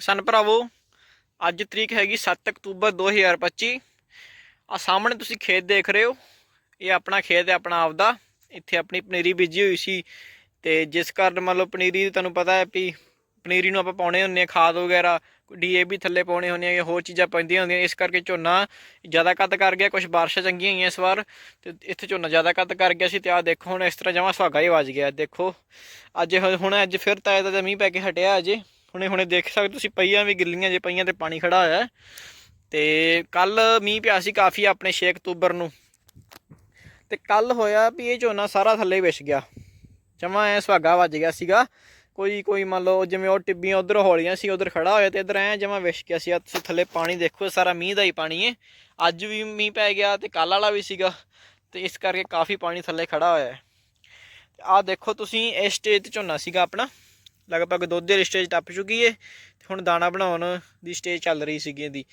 ਕਿਸਾਨ ਭਰਾਵੋ, ਅੱਜ ਤਰੀਕ ਹੈਗੀ 7 ਅਕਤੂਬਰ 2025 ਆ ਸਾਹਮਣੇ ਤੁਸੀਂ ਖੇਤ ਦੇਖ ਰਹੇ ਹੋ। ਇਹ ਆਪਣਾ ਖੇਤ ਹੈ, ਆਪਣਾ ਆਪਦਾ। ਇੱਥੇ ਆਪਣੀ ਪਨੀਰੀ ਬੀਜੀ ਹੋਈ ਸੀ ਤੇ ਜਿਸ ਕਾਰਨ ਮੰਨ ਲਓ ਪਨੀਰੀ ਤੁਹਾਨੂੰ ਪਤਾ ਹੈ ਵੀ ਪਨੀਰੀ ਨੂੰ ਆਪਾਂ ਪਾਉਣੇ ਹੁੰਦੇ ਆ ਖਾਦ ਵਗੈਰਾ ਡੀਏਬੀ ਥੱਲੇ ਪਾਉਣੇ ਹੁੰਦੇ ਆ ਜਾਂ ਹੋਰ ਚੀਜ਼ਾਂ ਪੈਂਦੀਆਂ ਹੁੰਦੀਆਂ। ਇਸ ਕਰਕੇ ਝੋਨਾ ਜ਼ਿਆਦਾ ਕੱਦ ਕਰ ਗਿਆ ਕੁਝ ਬਾਰਿਸ਼ਾਂ ਚੰਗੀਆਂ ਹੋਈਆਂ ਇਸ ਵਾਰ ਤੇ ਇੱਥੇ ਝੋਨਾ ਜ਼ਿਆਦਾ ਕੱਦ ਕਰ ਗਿਆ ਸੀ ਤੇ ਆਹ ਦੇਖੋ ਹੁਣ ਇਸ ਤਰ੍ਹਾਂ ਜਮਾ ਸੁਹਾਗਾ ਹੀ ਵੱਜ ਗਿਆ। ਦੇਖੋ, ਅੱਜ ਹੁਣ ਅੱਜ ਫਿਰ ਤਾਇਆ ਦਾ ਮੀਂਹ ਪੈ ਕੇ ਹਟਿਆ ਅਜੇ। ਹੁਣੇ ਹੁਣੇ ਦੇਖ ਸਕਦੇ ਤੁਸੀਂ ਪਈਆਂ ਵੀ ਗਿੱਲੀਆਂ ਜੇ ਪਈਆਂ ਤੇ ਪਾਣੀ ਖੜਾ ਹੋਇਆ ਹੈ। ਤੇ ਕੱਲ ਮੀਂਹ ਪਿਆ ਸੀ ਕਾਫੀ ਆਪਣੇ 6 ਅਕਤੂਬਰ ਨੂੰ। ਤੇ ਕੱਲ ਹੋਇਆ ਵੀ ਇਹ ਝੋਨਾ ਸਾਰਾ ਥੱਲੇ ਵਿਛ ਗਿਆ। ਜਮਾ ਐ ਸੁਹਾਗਾ ਵੱਜ ਗਿਆ ਸੀਗਾ। ਕੋਈ ਕੋਈ ਮੰਨ ਲਓ ਜਿਵੇਂ ਉਹ ਟਿੱਬੀਆਂ ਉਧਰ ਹੌਲੀਆਂ ਸੀ, ਉਧਰ ਖੜਾ ਹੋਇਆ ਤੇ ਇਧਰ ਐ ਜਮਾ ਵਿਛ ਗਿਆ ਸੀ। ਆ ਤੁਸੀਂ ਥੱਲੇ ਪਾਣੀ ਦੇਖੋ, ਸਾਰਾ ਮੀਂਹ ਦਾ ਹੀ ਪਾਣੀ ਹੈ ਅੱਜ ਵੀ ਮੀਂਹ ਪੈ ਗਿਆ ਤੇ ਕੱਲ ਵਾਲਾ ਵੀ ਸੀਗਾ। ਤੇ ਇਸ ਕਰਕੇ ਕਾਫੀ ਪਾਣੀ ਥੱਲੇ ਖੜਾ ਹੋਇਆ ਹੈ। ਆ ਦੇਖੋ ਤੁਸੀਂ, ਇਸ ਸਟੇਜ ਤੇ ਝੋਨਾ ਸੀਗਾ ਆਪਣਾ। ਲਗਭਗ ਦੁੱਧ ਦੇ ਸਟੇਜ ਟੱਪ ਚੁੱਕੀ ਏ ਤੇ ਹੁਣ ਦਾਣਾ ਬਣਾਉਣ ਦੀ ਸਟੇਜ ਚੱਲ ਰਹੀ ਸੀਗੀ ਇਹਦੀ।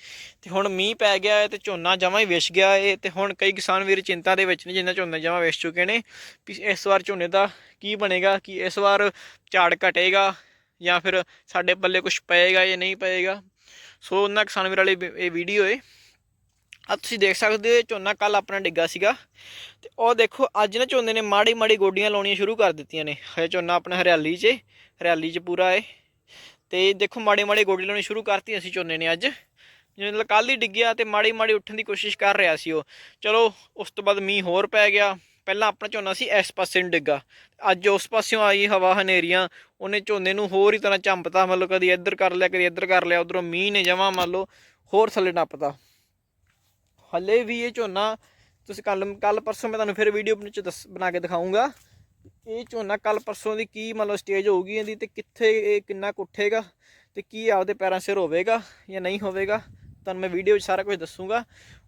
ਤੇ ਹੁਣ ਮੀਂਹ ਪੈ ਗਿਆ ਹੈ ਤੇ ਝੋਨਾ ਜਮਾ ਹੀ ਵਿਛ ਗਿਆ ਏ ਤੇ ਹੁਣ ਕਈ ਕਿਸਾਨ ਵੀਰ ਚਿੰਤਾ ਦੇ ਵਿੱਚ ਨੇ ਜਿੰਨਾ ਝੋਨਾ ਜਮਾ ਵਿਛ ਚੁੱਕੇ ਨੇ ਵੀ ਇਸ ਵਾਰ ਝੋਨੇ ਦਾ ਕੀ ਬਣੇਗਾ, ਕਿ ਇਸ ਵਾਰ ਝਾੜ ਘਟੇਗਾ ਜਾਂ ਫਿਰ ਸਾਡੇ ਪੱਲੇ ਕੁਝ ਪਏਗਾ ਜਾਂ ਨਹੀਂ ਪਏਗਾ। ਸੋ ਉਹਨਾਂ ਕਿਸਾਨ ਵੀਰ ਵਾਲੀ ਵੀ- ਇਹ ਵੀਡੀਓ ਏ। ਆ ਤੁਸੀਂ ਦੇਖ ਸਕਦੇ ਹੋ ਝੋਨਾ ਕੱਲ ਆਪਣਾ ਡਿੱਗਾ ਸੀਗਾ। ਤੇ ਉਹ ਦੇਖੋ, ਅੱਜ ਨਾ ਝੋਨੇ ਨੇ ਮਾੜੀ ਮਾੜੀ ਗੋਡੀਆਂ ਲਾਉਣੀਆਂ ਸ਼ੁਰੂ ਕਰ ਦਿੱਤੀਆਂ ਨੇ। ਹਜੇ ਝੋਨਾ ਆਪਣਾ ਹਰਿਆਲੀ 'ਚ ਹਰਿਆਲੀ 'ਚ ਪੂਰਾ ਹੈ ਤੇ ਦੇਖੋ, ਮਾੜੀ ਮਾੜੀ ਗੋਡੀ ਲਾਉਣੀ ਸ਼ੁਰੂ ਕਰਤੀ ਅਸੀਂ ਝੋਨੇ ਨੇ ਅੱਜ। ਜਿਵੇਂ ਮਤਲਬ ਕੱਲ ਹੀ ਡਿੱਗਿਆ ਤੇ ਮਾੜੀ ਮਾੜੀ ਉੱਠਣ ਦੀ ਕੋਸ਼ਿਸ਼ ਕਰ ਰਿਹਾ ਸੀ ਉਹ। ਚਲੋ, ਉਸ ਤੋਂ ਬਾਅਦ ਮੀਂਹ ਹੋਰ ਪੈ ਗਿਆ। ਪਹਿਲਾਂ ਆਪਣਾ ਝੋਨਾ ਸੀ, ਇਸ ਪਾਸੇ ਨੂੰ ਡਿੱਗਾ। ਅੱਜ ਉਸ ਪਾਸਿਓਂ ਆਈ ਹਵਾ ਹਨੇਰੀਆਂ, ਉਹਨੇ ਝੋਨੇ ਨੂੰ ਹੋਰ ਹੀ ਤਰ੍ਹਾਂ ਚੰਪਤਾ, ਮਤਲਬ ਕਦੀ ਇੱਧਰ ਕਰ ਲਿਆ, ਕਦੀ ਇੱਧਰ ਕਰ ਲਿਆ, ਉਧਰੋਂ ਮੀਂਹ ਨੇ ਜਮਾ ਮੰਨ ਲਓ ਹੋਰ ਥੱਲੇ ਨੱਪਤਾ। ਹਲੇ ਵੀ ਇਹ ਝੋਨਾ ਤੁਸੀਂ ਕੱਲ ਕੱਲ ਪਰਸੋਂ ਮੈਂ ਤੁਹਾਨੂੰ ਫਿਰ ਵੀਡੀਓ ਵਿੱਚ ਦੱਸ, ਬਣਾ ਕੇ ਦਿਖਾਉਂਗਾ ਇਹ ਝੋਨਾ ਕੱਲ ਪਰਸੋਂ ਦੀ ਕੀ ਮਤਲਬ ਸਟੇਜ ਹੋਊਗੀ ਇਹਦੀ ਤੇ ਕਿੱਥੇ ਇਹ ਕਿੰਨਾ ਕੁੱਠੇਗਾ ਤੇ ਕੀ ਆਪਦੇ ਪੈਰਾਂ ਸਿਰ ਹੋਵੇਗਾ ਜਾਂ ਨਹੀਂ ਹੋਵੇਗਾ, ਤੁਹਾਨੂੰ ਮੈਂ ਵੀਡੀਓ ਵਿੱਚ ਸਾਰਾ ਕੁਝ ਦੱਸੂਗਾ।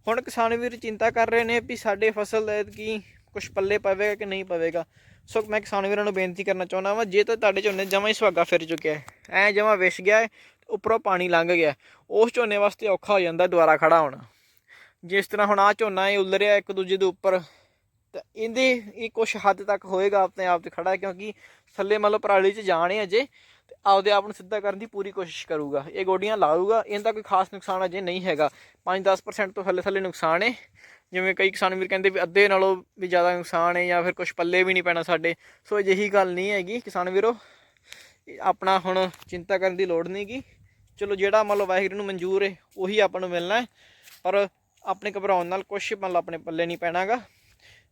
ਹੁਣ ਕਿਸਾਨ ਵੀਰ ਚਿੰਤਾ ਕਰ ਰਹੇ ਨੇ ਵੀ ਸਾਡੇ ਫਸਲ ਕੀ ਕੁਝ ਪੱਲੇ ਪਵੇਗਾ ਕਿ ਨਹੀਂ ਪਵੇਗਾ। ਸੋ ਮੈਂ ਕਿਸਾਨ ਵੀਰਾਂ ਨੂੰ ਬੇਨਤੀ ਕਰਨਾ ਚਾਹੁੰਦਾ ਵਾਂ, ਜੇ ਤਾਂ ਤੁਹਾਡੇ ਝੋਨੇ ਜਮਾ ਹੀ ਸੁਹਾਗਾ ਫਿਰ ਚੁੱਕਿਆ ਹੈ। ਐ ਜਮਾ ਵਿਛ ਗਿਆ ਹੈ, ਉੱਪਰੋਂ ਪਾਣੀ ਲੰਘ ਗਿਆ ਉਸ ਝੋਨੇ ਵਾਸਤੇ ਔਖਾ ਹੋ ਜਾਂਦਾ ਦੁਬਾਰਾ ਖੜਾ ਹੋਣਾ। ਜਿਸ ਤਰ੍ਹਾਂ ਹੁਣ ਆ ਝੋਨਾ ਇਹ ਉਲਰਿਆ ਇੱਕ ਦੂਜੇ ਦੇ ਉੱਪਰ, ਤਾਂ ਇਹਦੇ ਇਹ ਕੁਝ ਹੱਦ ਤੱਕ ਹੋਏਗਾ ਆਪਣੇ ਆਪ ਤੇ ਖੜਾ, ਕਿਉਂਕਿ ਥੱਲੇ ਮਤਲਬ ਪਰਾਲੀ 'ਚ ਜਾਣੇ ਅਜੇ ਤੇ ਆਪਦੇ ਆਪ ਨੂੰ ਸਿੱਧਾ ਕਰਨ ਦੀ ਪੂਰੀ ਕੋਸ਼ਿਸ਼ ਕਰੂਗਾ। ਇਹ ਗੋਡੀਆਂ ਲਾਊਗਾ, ਇਹਦਾ ਕੋਈ ਖਾਸ ਨੁਕਸਾਨ ਅਜੇ ਨਹੀਂ ਹੈਗਾ। 5-10% ਤੋਂ ਥੱਲੇ ਥੱਲੇ ਨੁਕਸਾਨ ਹੈ ਜਿਵੇਂ ਕਈ ਕਿਸਾਨ ਵੀਰ ਕਹਿੰਦੇ ਵੀ ਅੱਧੇ ਨਾਲੋਂ ਵੀ ਜ਼ਿਆਦਾ ਨੁਕਸਾਨ ਹੈ ਜਾਂ ਫਿਰ ਕੁਝ ਪੱਲੇ ਵੀ ਨਹੀਂ ਪੈਣਾ ਸਾਡੇ। ਸੋ ਅਜਿਹੀ ਗੱਲ ਨਹੀਂ ਹੈਗੀ ਕਿਸਾਨ ਵੀਰੋ। ਆਪਣਾ ਹੁਣ ਚਿੰਤਾ ਕਰਨ ਦੀ ਲੋੜ ਨਹੀਂਗੀ। ਚਲੋ ਜਿਹੜਾ ਮੰਨ ਲਓ ਵਾਹਿਗੁਰੂ ਨੂੰ ਮਨਜ਼ੂਰ ਹੈ ਉਹੀ ਆਪਾਂ ਨੂੰ ਮਿਲਣਾ ਹੈ ਪਰ ਆਪਣੇ ਘਬਰਾਉਣ ਨਾਲ ਕੁਛ ਮੰਨ ਲਓ ਆਪਣੇ ਪੱਲੇ ਨਹੀਂ ਪੈਣਾਗਾ।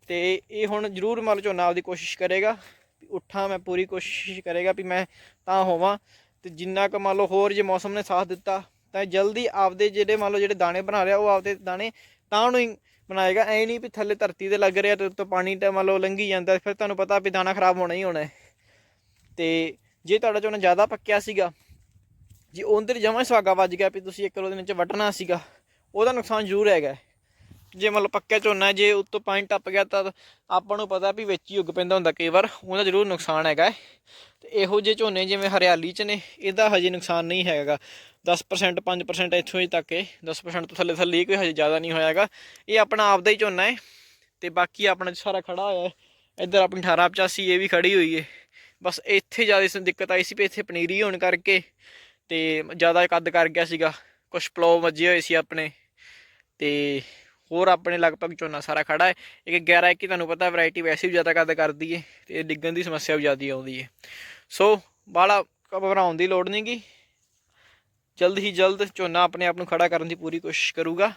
ਤੇ ਇਹ ਹੁਣ ਜ਼ਰੂਰ ਮੰਨ ਲਓ ਝੋਨਾ ਆਪਦੀ ਕੋਸ਼ਿਸ਼ ਕਰੇਗਾ ਵੀ ਉੱਠਾਂ, ਮੈਂ ਪੂਰੀ ਕੋਸ਼ਿਸ਼ ਕਰੇਗਾ ਵੀ ਮੈਂ ਤਾਂ ਹੋਵਾਂ। ਤੇ ਜਿੰਨਾ ਕੁ ਮੰਨ ਲਓ ਹੋਰ ਜੇ ਮੌਸਮ ਨੇ ਸਾਥ ਦਿੱਤਾ, ਤਾਂ ਜਲਦੀ ਆਪਦੇ ਜਿਹੜੇ ਮੰਨ ਲਓ ਜਿਹੜੇ ਦਾਣੇ ਬਣਾ ਰਿਹਾ, ਉਹ ਆਪਦੇ ਦਾਣੇ ਤਾਂ ਨੂੰ ਹੀ ਬਣਾਏਗਾ। ਐ ਨਹੀਂ ਵੀ ਥੱਲੇ ਧਰਤੀ ਤੇ ਲੱਗ ਰਿਹਾ ਤੇ ਉੱਤੋਂ ਪਾਣੀ ਤਾਂ ਮੰਨ ਲਓ ਲੰਘੀ ਜਾਂਦਾ, ਫਿਰ ਤੁਹਾਨੂੰ ਪਤਾ ਵੀ ਦਾਣਾ ਖਰਾਬ ਹੋਣਾ ਹੀ ਹੋਣਾ। ਹੈ ਤੇ ਜੇ ਤੁਹਾਡਾ ਝੋਨਾ ਜ਼ਿਆਦਾ ਪੱਕਿਆ ਸੀਗਾ, ਜੇ ਉਹਦੇ ਜਮਾਂ ਸੁਹਾਗਾ ਵੱਜ ਗਿਆ ਵੀ ਤੁਸੀਂ ਇੱਕ ਕਿਲੋ ਦੇ ਵਿੱਚ ਵੱਢਣਾ ਸੀਗਾ ਉਹਦਾ ਨੁਕਸਾਨ ਜ਼ਰੂਰ ਹੈਗਾ ਜੇ ਮਤਲਬ ਪੱਕਿਆ ਝੋਨਾ ਹੈ, ਜੇ ਉੱਤੋਂ ਪਾਣੀ ਟੱਪ ਗਿਆ ਤਾਂ ਆਪਾਂ ਨੂੰ ਪਤਾ ਵੀ ਵਿੱਚ ਹੀ ਉੱਗ ਪੈਂਦਾ ਹੁੰਦਾ ਕਈ ਵਾਰ ਉਹਦਾ ਜ਼ਰੂਰ ਨੁਕਸਾਨ ਹੈਗਾ ਹੈ। ਤੇ ਇਹੋ ਜਿਹੇ ਝੋਨੇ ਜਿਵੇਂ ਹਰਿਆਲੀ 'ਚ ਨੇ ਇਹਦਾ ਹਜੇ ਨੁਕਸਾਨ ਨਹੀਂ ਹੈਗਾ। 10% 5% ਇੱਥੋਂ ਹੀ ਤੱਕ ਹੈ। 10% ਤੋਂ ਥੱਲੇ ਥੱਲੇ ਕੋਈ ਹਜੇ ਜ਼ਿਆਦਾ ਨਹੀਂ ਹੋਇਆਗਾ। ਇਹ ਆਪਣਾ ਆਪਦਾ ਹੀ ਝੋਨਾ ਹੈ ਤੇ ਬਾਕੀ ਆਪਣਾ ਸਾਰਾ ਖੜਾ ਹੋਇਆ ਹੈ ਇੱਧਰ ਆਪਣੀ 1885 ਇਹ ਵੀ ਖੜੀ ਹੋਈ ਹੈ। ਬਸ ਇੱਥੇ ਜ਼ਿਆਦਾ ਇਸ ਦਿੱਕਤ ਆਈ ਸੀ ਵੀ ਇੱਥੇ ਪਨੀਰੀ ਹੋਣ ਕਰਕੇ ਤੇ ਜ਼ਿਆਦਾ ਕੱਦ ਕਰ ਗਿਆ ਸੀਗਾ। ਕੁਝ ਪਲੋ ਵੱਜੇ ਹੋਏ ਸੀ ਆਪਣੇ। ਤੇ ਹੋਰ ਆਪਣੇ ਲਗਭਗ ਝੋਨਾ ਸਾਰਾ ਖੜਾ ਹੈ। ਇੱਕ 11 21 ਤੁਹਾਨੂੰ ਪਤਾ ਵੈਰਾਈਟੀ ਵੈਸੇ ਵੀ ਜ਼ਿਆਦਾ ਕੱਦ ਕਰਦੀ ਹੈ ਤੇ ਇਹ ਡਿੱਗਣ ਦੀ ਸਮੱਸਿਆ ਵੀ ਜ਼ਿਆਦਾ ਆਉਂਦੀ ਹੈ ਸੋ ਬਾਲਾ ਘਬਰਾਉਣ ਦੀ ਲੋੜ ਨਹੀਂਗੀ ਜਲਦ ਹੀ ਜਲਦ ਝੋਨਾ ਆਪਣੇ ਆਪ ਨੂੰ ਖੜਾ ਕਰਨ ਦੀ ਪੂਰੀ ਕੋਸ਼ਿਸ਼ ਕਰੂਗਾ।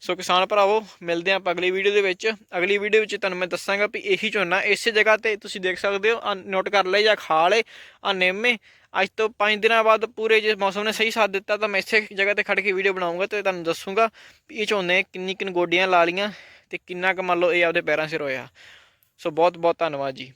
ਸੋ ਕਿਸਾਨ ਭਰਾਵੋ, ਮਿਲਦੇ ਹਾਂ ਆਪਾਂ ਅਗਲੀ ਵੀਡੀਓ ਦੇ ਵਿੱਚ। ਅਗਲੀ ਵੀਡੀਓ ਵਿੱਚ ਤੁਹਾਨੂੰ ਮੈਂ ਦੱਸਾਂਗਾ ਵੀ ਇਹੀ ਝੋਨਾ ਇਸੇ ਜਗ੍ਹਾ ਤੇ ਤੁਸੀਂ ਦੇਖ ਸਕਦੇ ਹੋ। ਨੋਟ ਕਰ ਲਏ ਜਾਂ ਖਾ ਲਏ ਆ ਨਿੰਮੇ। ਅੱਜ ਤੋਂ 5 ਦਿਨਾਂ ਬਾਅਦ ਪੂਰੇ ਜੇ ਮੌਸਮ ਨੇ ਸਹੀ ਸਾਥ ਦਿੱਤਾ ਤਾਂ ਮੈਂ ਇਸੇ ਜਗ੍ਹਾ ਤੇ ਖੜ ਕੇ ਵੀਡੀਓ ਬਣਾਉਂਗਾ ਤੇ ਤੁਹਾਨੂੰ ਦੱਸੂਗਾ ਵੀ ਇਹ ਝੋਨੇ ਕਿੰਨੀ ਕਿੰਨ ਗੋਡੀਆਂ ਲਾ ਲੀਆਂ ਤੇ ਕਿੰਨਾ ਕੁ ਮੰਨ ਲਓ ਇਹ ਆਪਦੇ ਪੈਰਾਂ ਸਿਰ ਹੋਇਆ। ਸੋ ਬਹੁਤ ਬਹੁਤ ਧੰਨਵਾਦ ਜੀ।